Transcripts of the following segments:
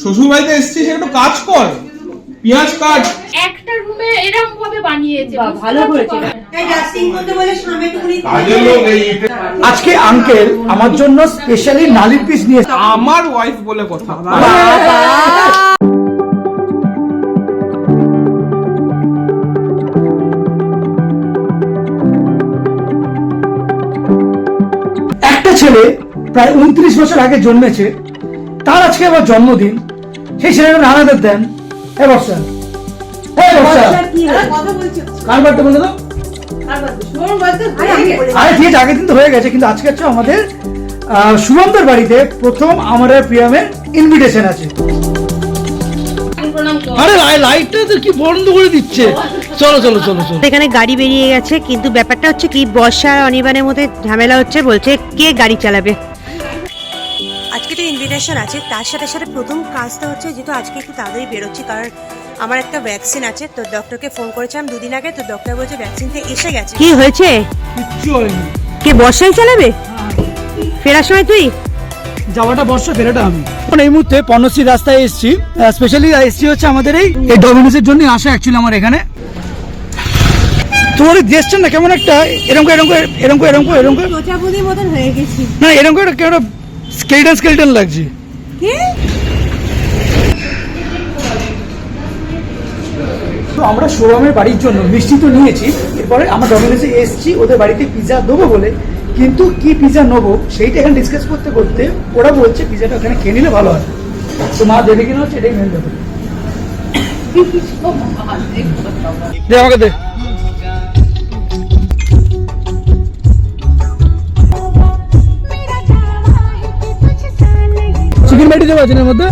শ্বশুর বাড়িতে এসেছিস একটু কাজ কর। পেঁয়াজ কাট। একটা রুমে এরকম ভাবে বানিয়েছে ভালো করেছে। আজকে আঙ্কেল আমার জন্য স্পেশালি নালির পিস নিয়ে আমার ওয়াইফ বলে কথা। একটা ছেলে প্রায় উনত্রিশ বছর আগে জন্মেছে তার আজকে আবার জন্মদিন। সেই ছেলেটা নানাদের দেন হ্যাঁ বর্ষা বর্ষা কার বার্থডে বলে দাও আরে ঠিক আছে আগের দিন তো হয়ে গেছে কিন্তু আজকে হচ্ছে আমাদের শুভমদের বাড়িতে প্রথম আমাদের প্রিয়ামের ইনভিটেশন আছে। আরে লাইটটা তো কি বন্ধ করে দিচ্ছে। চলো চলো চলো চলো। এখানে গাড়ি বেরিয়ে গেছে কিন্তু ব্যাপারটা হচ্ছে কি বর্ষা আর অনির্বাণের মধ্যে ঝামেলা হচ্ছে বলছে কে গাড়ি চালাবে? আজকে তো ইনভিটেশন আছে তার সাথে সাথে প্রথম কাজটা হচ্ছে যেহেতু আজকে একটু তাড়াতাড়ি বেরোচ্ছি কারণ আমার একটা ভ্যাকসিন আছে তো ডক্টরকে ফোন করেছিলাম দুদিন আগে তো ডক্টর বলছে ভ্যাকসিনটা এসে গেছে। কি হয়েছে? কিচ্ছু হয়নি। কে বর্ষাই চালাবে? ফেরার সময় তুই? যাওয়াটা বর্ষ ফেরাটা আমি। এখন এই মুহূর্তে পর্ণশ্রী রাস্তায় এসেছি। স্পেশালি এসেছি হচ্ছে আমাদের এই এই ডমিনোসের জন্য আসা অ্যাকচুয়ালি আমার এখানে। তোমার ড্রেসটা না কেমন একটা? এরকম এরকম করে, এরকম এরকম করে, এরকম মতন হয়ে গেছি। না এরকম করে কেমন স্কেলটন স্কেলটন লাগছে তো আমরা সৌরভের বাড়ির জন্য মিষ্টি তো নিয়েছি এরপরে আমরা ডমিনোসে এসেছি ওদের বাড়িতে পিজা দেবো বলে কিন্তু কি পিজা নেব সেইটা এখানে ডিসকাস করতে করতে ওরা বলছে পিজাটা ওখানে খেয়ে নিলে ভালো হয় তো মা দেবে কিনা হচ্ছে এটাই মেন ব্যাপার দে আমাকে দে চিকেন বাটি দেবো আছে মধ্যে?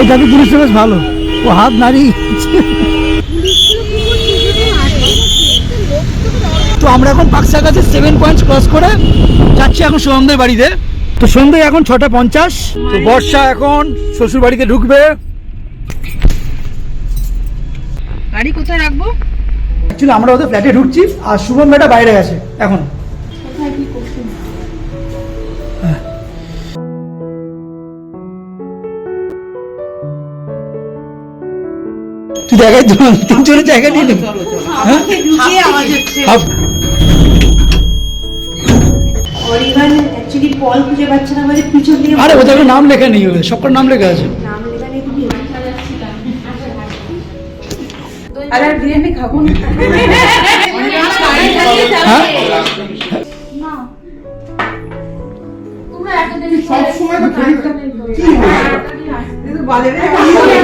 এই দাদু বেশ ভালো। ও হাত নাড়ি তো আমরা এখন পাকসা কাছে সেভেন পয়েন্টস ক্রস করে যাচ্ছি এখন সোমদের বাড়িতে। তো সন্ধ্যে এখন ছটা পঞ্চাশ। তো বর্ষা এখন শ্বশুর বাড়িতে ঢুকবে। গাড়ি কোথায় রাখব? অ্যাকচুয়ালি আমরা ওদের ফ্ল্যাটে ঢুকছি আর শুভম বেটা বাইরে গেছে এখন। জায়গা নিয়ে নেবি আরে ওদের নাম লেখা নেই ওদের সবকর নাম লেখা আছে। আরে আর বিরিয়ানি খাব না। হ্যাঁ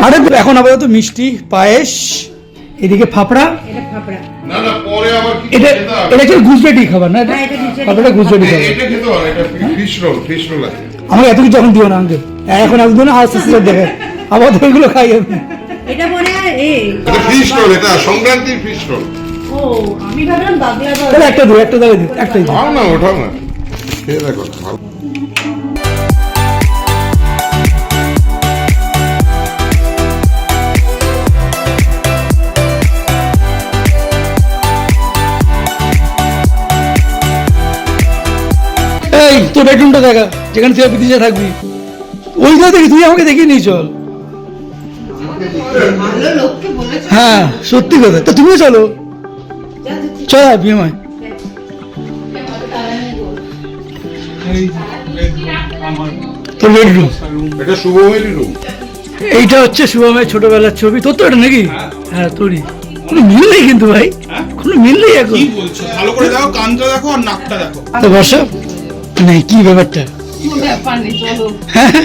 আরে এখন আপাতত মিষ্টি পায়েস এদিকে ফাফড়া না না পরে আবার কি এটা এটা হচ্ছে গুজরাটি খাবার না এটা? হ্যাঁ, এটা গুজরাটি খাবার। আমাকে এত কিছু এখন দিও না আঙ্কেল এখন একদম না আস্তে আস্তে দেখে। আবার তো এগুলো খাই আমি। এটা মনে এটা ফিশ রোল এটা সংক্রান্তির ফিশ রোল ও আমি ভাবলাম বাগলা বল একটা দিও একটা দাও একটাই দিও না ওঠাও না। খেয়ে দেখো ভালো। এই তোর বেডরুমটা দেখা যেখানে তুই বিদেশে থাকবি। ওইটা দেখি তুই আমাকে দেখিয়ে নিয়ে চল। হ্যাঁ সত্যি কথা। তো তুমিও চলো। চল বিএমআই তোর বেডরুম এটা শুভমেরই রুম এইটা হচ্ছে শুভমের ছোটবেলার ছবি। তোর তো এটা নাকি? হ্যাঁ তোরই। কোনো মিল নেই কিন্তু ভাই। কোনো মিল নেই এখন। কি বলছো? ভালো করে দেখো কানটা দেখো আর নাকটা দেখো। তো বর্ষা নেই কি ব্যাপারটা? হয়।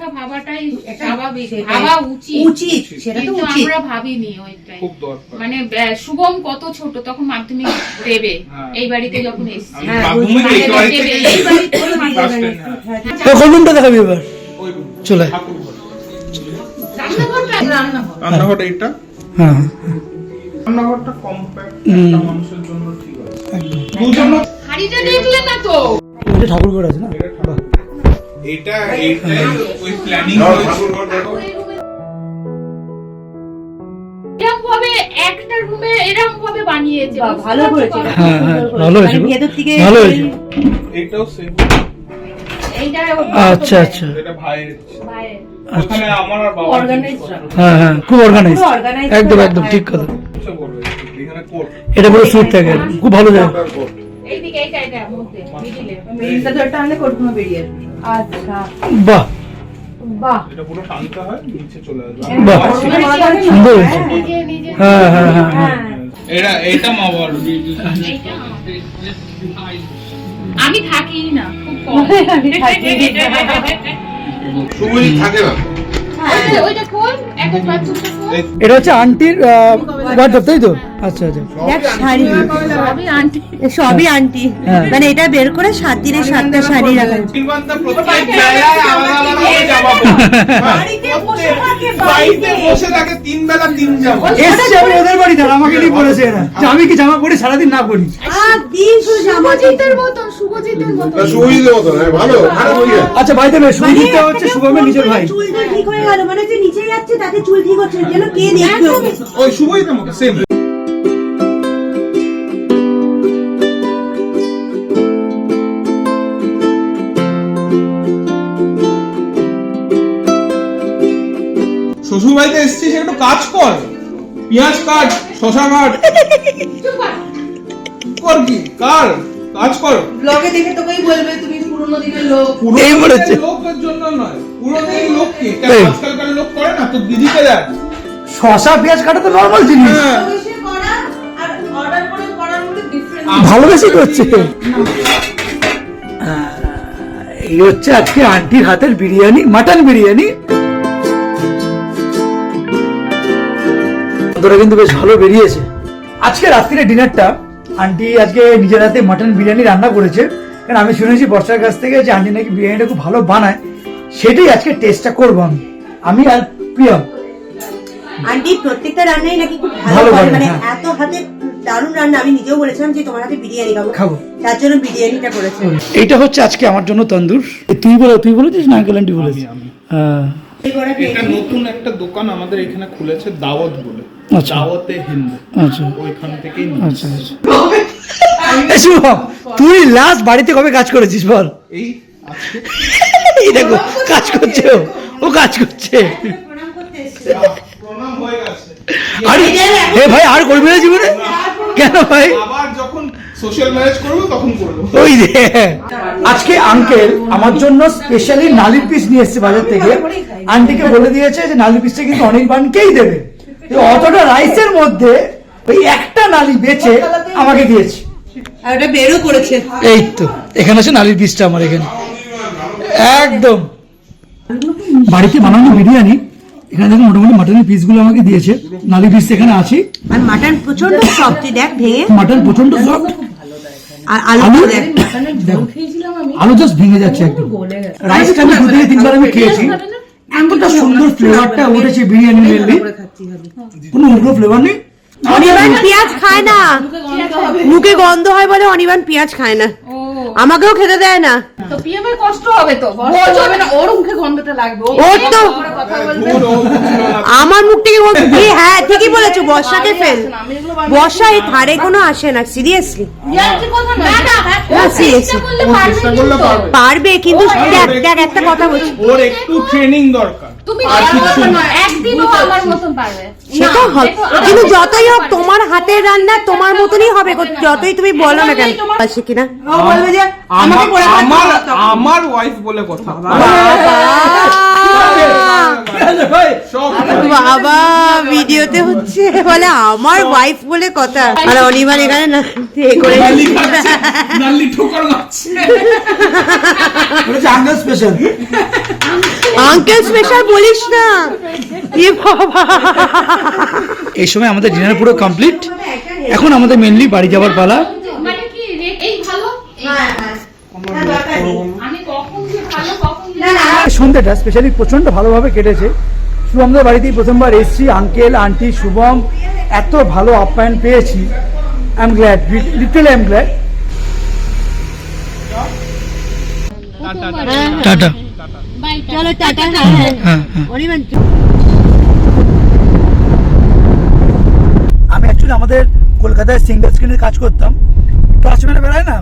কথা ভাবাটাই স্বাভাবিক ভাবা উচিত। উচিত সেটা তো কিন্তু আমরা ভাবিনি ওইটাই মানে শুভম কত ছোট তখন মাধ্যমিক দেবে। হ্যাঁ। এই বাড়িতে যখন এসেছি। হ্যাঁ, হ্যাঁ। দেখাবি এবার। চলে। ঠাকুর ঘর। রান্নাঘরটা রান্নাঘর হ্যাঁ। রান্নাঘরটা কম্প্যাক্ট মানুষের জন্য ঠিক আছে। হাড়িটা দেখলে না তো? এটা ঠাকুর ঘর আছে না? বাহ। এটা এইটাই ওই প্ল্যানিং যাও, হয়েছে। ঠাকুর ঘর দেখো। এরকম ভাবে একটা রুমে এরকম ভাবে বানিয়েছে ভালো করেছে। তো? হ্যাঁ হ্যাঁ ভালো হয়েছে মানে ভেতর থেকে ভালো হয়েছে। এটাও সেম আচ্ছা আচ্ছা। Organized হ্যাঁ হ্যাঁ খুব অর্গানাইজ পুরো একদম একদম। ঠিক কথা। এটা পুরো সুট থাকে। খুব ভালো যায় এইদিকে এইটা এটা মধ্যে মিডিলে। মেরিনটা ধরতে আনলে কোটগুলো বেরিয়ে আসবে। আচ্ছা। বাহ। বাহ। এটা পুরো টানতে হয় নিচে চলে আসবে। বাহ। সুন্দর নিজে হ্যাঁ হ্যাঁ হ্যাঁ হ্যাঁ। এটা এটা মা বল আমি থাকি না খুব কম। থাকে। এটা হচ্ছে আন্টির তাই তো? আচ্ছা আচ্ছা। দেখ শাড়ি। সবই আন্টি। সবই আন্টি। হ্যাঁ। মানে এটা বের করে সাত দিনের সাতটা শাড়ি রাখা আমি ওদের বাড়ি দাঁড়া আমাকে নিয়ে বলেছে এরা। যে আমি কি জামা পরি সারাদিন না পরি তা হ্যাঁ, আছে? আচ্ছা ভাই দেবে সুজিতটা হচ্ছে শুভমের নিজের ভাই। চুলটা ঠিক হয়ে গেল মানে যে নিচে যাচ্ছে তাকে চুল ঠিক হচ্ছে। যেন কে দেখবে ওই মতো সেম শ্বশুর বাড়িতে এসেছিস একটু কাজ কর। পেঁয়াজ কাট শশা কাট। কর কি? কার? কাজ কর। ব্লগে দেখে তোকেই বলবে তুমি পুরোনো দিনের লোক। পুরো এই বলেছে। লোকের জন্য নয় পুরো লোককে। কেন এই। আজকালকার লোক করে না? তো দিদিকে দেখ। শশা পেঁয়াজ কাটা তো নর্মাল জিনিস। হ্যাঁ। ভালোবেসে করা আর অর্ডার করে করার মধ্যে ডিফারেন্স ভালোবেসে করছে। এই হচ্ছে আজকে আন্টির হাতের বিরিয়ানি মাটন বিরিয়ানি। তোরা কিন্তু বেশ ভালো বেরিয়েছে। আজকে রাত্রিরে ডিনারটা আন্টি আজকে নিজের হাতে মাটন বিরিয়ানি রান্না করেছে। কারণ আমি শুনেছি বর্ষার কাছ থেকে যে আন্টি নাকি বিরিয়ানিটা খুব ভালো বানায়। সেটাই আজকে টেস্টটা করব আমি। আমি আর প্রিয়ম আন্টি প্রত্যেকটা রান্নাই নাকি খুব ভালো করে। মানে হ্যাঁ। এত হাতে দারুণ রান্না আমি নিজেও বলেছিলাম যে তোমার হাতে বিরিয়ানি খাব। খাব। তার জন্য বিরিয়ানিটা করেছে। এটা হচ্ছে আজকে আমার জন্য তন্দুর। তুই বলে তুই বলেছিস না? আঙ্কেল আন্টি বলেছিস হ্যাঁ। এই বড়া এটা নতুন একটা দোকান আমাদের এখানে খুলেছে দাওয়াত বলে। দাওয়াতে হিন্দ। আচ্ছা। ওইখান থেকেই আচ্ছা আচ্ছা। শুভম, তুই লাস্ট বাড়িতে কবে কাজ করেছিস বল? এই এই দেখো কাজ করছে ও। কাজ করছে। আরে এ ভাই আর করবি না জীবনে? কেন ভাই? আবার যখন সোশ্যাল ম্যারেজ করব তখন করব। ওই রে আজকে আঙ্কেল আমার জন্য স্পেশালি নালির পিস নিয়ে এসেছে বাজার থেকে। আন্টিকে বলে দিয়েছে যে নালির পিসটা কিন্তু অনেক বানকেই দেবে। অতটা রাইসের মধ্যে ওই একটা নালি বেচে আমাকে দিয়েছে। আর ওটা বেরও করেছে। এই তো এখানে আছে নালির পিসটা আমার এখানে। একদম। বাড়িতে বানানো বিরিয়ানি এখানে দেখো মোটামুটি মাটনের পিসগুলো আমাকে দিয়েছে। নালি পিস এখানে আছে। আর মাটন প্রচণ্ড সফট দেখ ভেঙে। মাটন প্রচণ্ড সফট আর আলু দেখ। দেখো, আলু জাস্ট ভেঙে যাচ্ছে একদম। রাইসটা আমি দু থেকে তিনবার আমি খেয়েছি। এতটা সুন্দর ফ্লেভারটা উঠেছে বিরিয়ানি মেনলি কোনো উগ্র ফ্লেভার নেই? অনিবান পেঁয়াজ খায় না। মুখে গন্ধ হয় বলে অনিবান পেঁয়াজ খায় না। আমাকেও খেতে দেয় না। তো পিএমের কষ্ট হবে তো? কষ্ট হবে না? ওর মুখে গন্ধটা লাগবে। ওর তো না। আমার মুখ থেকে বল- এই হ্যাঁ ঠিকই বলেছ বর্ষাকে ফেল। বর্ষা এই ধারে কোনো আসে না সিরিয়াসলি ও পারবে কিন্তু। পারবে। পারবে কিন্তু দেখ দেখ একটা কথা বলছি। ওর একটু ট্রেনিং দরকার। তুমি আমার কিছু মতন না। নয়, একদিনও আমার মতন পারবে। সেটা হবে কিন্তু যতই হোক তোমার হাতের রান্না তোমার মতনই হবে যতই তুমি বলো না কেন তোমার- কিনা? বলবে যে আমাকে করে আমার আমার ওয়াইফ বলে কথা। বাবা। ভিডিওতে হচ্ছে বলে আমার ওয়াইফ বলে কথা। আর অনির্বাণ এখানে না করে নালি ঠোকর মারছে স্পেশাল আঙ্কেল স্পেশাল বলিস না। এ বাবা। এই সময় আমাদের ডিনার পুরো কমপ্লিট এখন আমাদের মেনলি বাড়ি যাওয়ার পালা। মানে কি এই ভালো? এই আমি কখন যে ভালো কখন যে সন্ধ্যাটা স্পেশালি প্রচণ্ড ভালোভাবে কেটেছে। শুভমদের বাড়িতেই প্রথমবার এসেছি আঙ্কেল আন্টি শুভম এত ভালো আপ্যায়ন পেয়েছি। I am glad little I am glad tata. চলো টাটা হ্যাঁ হ্যাঁ অনির্বাণ আমি অ্যাকচুয়ালি আমাদের কলকাতায় সিঙ্গেল স্ক্রিনে কাজ করতাম। টর্চ মেরে বেড়ায় না?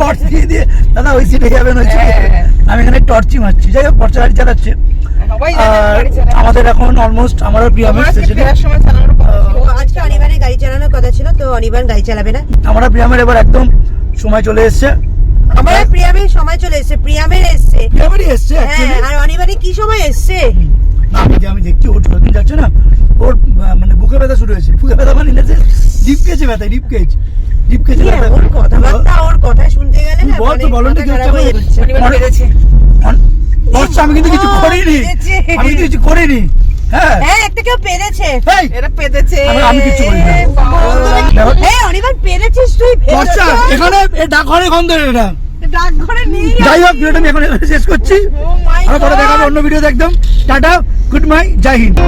টর্চ দিয়ে দিয়ে দাদা ওই সিটে যাবেন ওই আমি এখানে টর্চই মারছি। যাই হোক বর্ষা গাড়ি চালাচ্ছে। আর আমাদের এখন অলমোস্ট আমার প্রিয়ামের স্টেশনে আজকে অনির্বাণের গাড়ি চালানোর কথা ছিল তো অনির্বাণ গাড়ি চালাবে না। আমরা প্রিয়ামের এবার একদম সময় চলে এসছে। আমার প্রিয়ামের সময় চলে এসেছে প্রিয়ামের এসছে প্রিয়ামেরই এসছে হ্যাঁ অ্যাকচুয়ালি আর অনির্বাণের কি সময় এসছে আমি যে আমি দেখছি ওর যতদিন যাচ্ছে না ওর আহ, মানে বুকে ব্যথা শুরু হয়েছে বুকে ব্যথা মানে না যে ডিপ ব্যথা ডিপ কেজ ডিপ কেজে কি ব্যথা এমন কথাবার্তা ওর কথা শুনতে গেলে না বল তো বলো না মাথা কি হচ্ছে হয়ে বর্ষা, আমি কিন্তু কিছু করিনি। পেরেছে। আমি কিন্তু কিছু করিনি। হ্যাঁ। হ্যাঁ একটা কেউ পেরেছে। আমি- আমি কিছু হ্যাঁ পেরেছিস তুই বর্ষা পেরেছিস। এখানে এ ডাকঘরে গন্ধ এটা। যাই হোক ভিডিওটা আমি এখন শেষ করছি। পরে দেখাবো অন্য ভিডিও একদম। টাটা গুড মাই জয় হিন্দ।